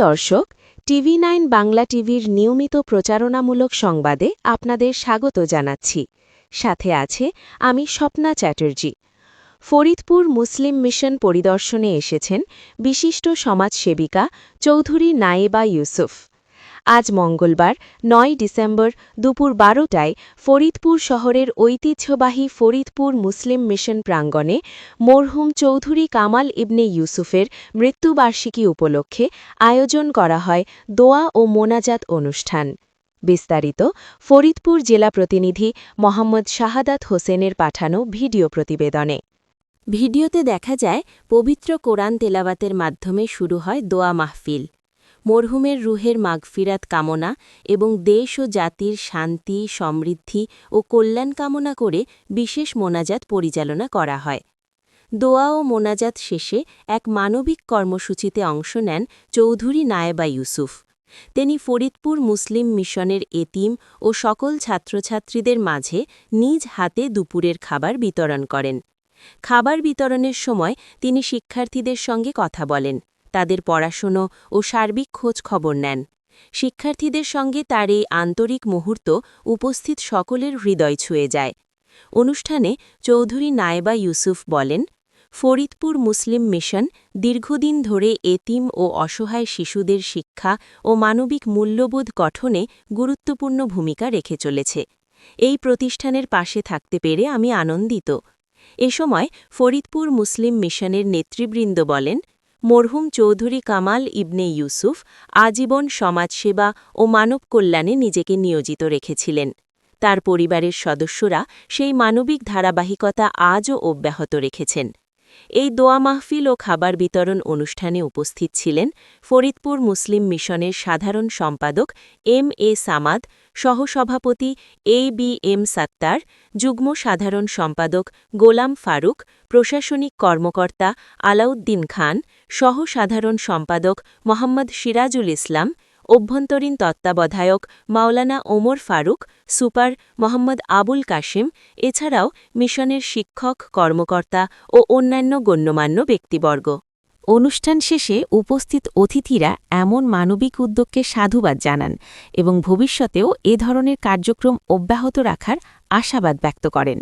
দর্শক, TV nine Bangla টিভির নিয়মিত প্রচারণামূলক সংবাদে আপনাদের স্বাগত জানাচ্ছি। সাথে আছে আমি স্বপ্না চ্যাটার্জি। ফরিদপুর মুসলিম মিশন পরিদর্শনে এসেছেন বিশিষ্ট সমাজসেবিকা চৌধুরী নায়েবা ইউসুফ। আজ মঙ্গলবার, নয় ডিসেম্বর দুপুর বারোটায় ফরিদপুর শহরের ঐতিহ্যবাহী ফরিদপুর মুসলিম মিশন প্রাঙ্গণে মরহুম চৌধুরী কামাল ইবনে ইউসুফের মৃত্যুবার্ষিকী উপলক্ষে আয়োজন করা হয় দোয়া ও মোনাজাত অনুষ্ঠান। বিস্তারিত ফরিদপুর জেলা প্রতিনিধি মোহাম্মদ শাহাদাত হোসেনের পাঠানো ভিডিও প্রতিবেদনে। ভিডিওতে দেখা যায়, পবিত্র কোরআন তেলাওয়াতের মাধ্যমে শুরু হয় দোয়া মাহফিল। মরহুমের রুহের মাগফিরাত কামনা এবং দেশ ও জাতির শান্তি, সমৃদ্ধি ও কল্যাণ কামনা করে বিশেষ মোনাজাত পরিচালনা করা হয়। দোয়া ও মোনাজাত শেষে এক মানবিক কর্মসূচিতে অংশ নেন চৌধুরী নায়েবা ইউসুফ। তিনি ফরিদপুর মুসলিম মিশনের এতিম ও সকল ছাত্রছাত্রীদের মাঝে নিজ হাতে দুপুরের খাবার বিতরণ করেন। খাবার বিতরণের সময় তিনি শিক্ষার্থীদের সঙ্গে কথা বলেন। তাদের পড়াশুনো ও সার্বিক খোঁজ খবর নেন। শিক্ষার্থীদের সঙ্গে তার এই আন্তরিক মুহূর্ত উপস্থিত সকলের হৃদয় ছুঁয়ে যায়। অনুষ্ঠানে চৌধুরী নায়েবা ইউসুফ বলেন, ফরিদপুর মুসলিম মিশন দীর্ঘদিন ধরে এতিম ও অসহায় শিশুদের শিক্ষা ও মানবিক মূল্যবোধ গঠনে গুরুত্বপূর্ণ ভূমিকা রেখে চলেছে। এই প্রতিষ্ঠানের পাশে থাকতে পেরে আমি আনন্দিত। এ সময় ফরিদপুর মুসলিম মিশনের নেতৃবৃন্দ বলেন মরহুম চৌধুরী কামাল ইবনে ইউসুফ আজীবন সমাজসেবা ও মানব কল্যাণে নিজেকে নিয়োজিত রেখেছিলেন। তার পরিবারের সদস্যরা সেই মানবিক ধারাবাহিকতা আজও অব্যাহত রেখেছেন। এই দোয়া মাহফিল ও খাবার বিতরণ অনুষ্ঠানে উপস্থিত ছিলেন ফরিদপুর মুসলিম মিশনের সাধারণ সম্পাদক এম এ সামাদ, সহসভাপতি এ বি এম সাত্তার, যুগ্ম সাধারণ সম্পাদক গোলাম ফারুক, প্রশাসনিক কর্মকর্তা আলাউদ্দিন খান, সহ সাধারণ সম্পাদক মোহাম্মদ সিরাজুল ইসলাম অভ্যন্তরীণ তত্ত্বাবধায়ক মাওলানা ওমর ফারুক, সুপার মোহাম্মদ আবুল কাশিম, এছাড়াও মিশনের শিক্ষক, কর্মকর্তা ও অন্যান্য গণ্যমান্য ব্যক্তিবর্গ। অনুষ্ঠান শেষে উপস্থিত অতিথিরা এমন মানবিক উদ্যোগকে সাধুবাদ জানান এবং ভবিষ্যতেও এ ধরনের কার্যক্রম অব্যাহত রাখার আশাবাদ ব্যক্ত করেন।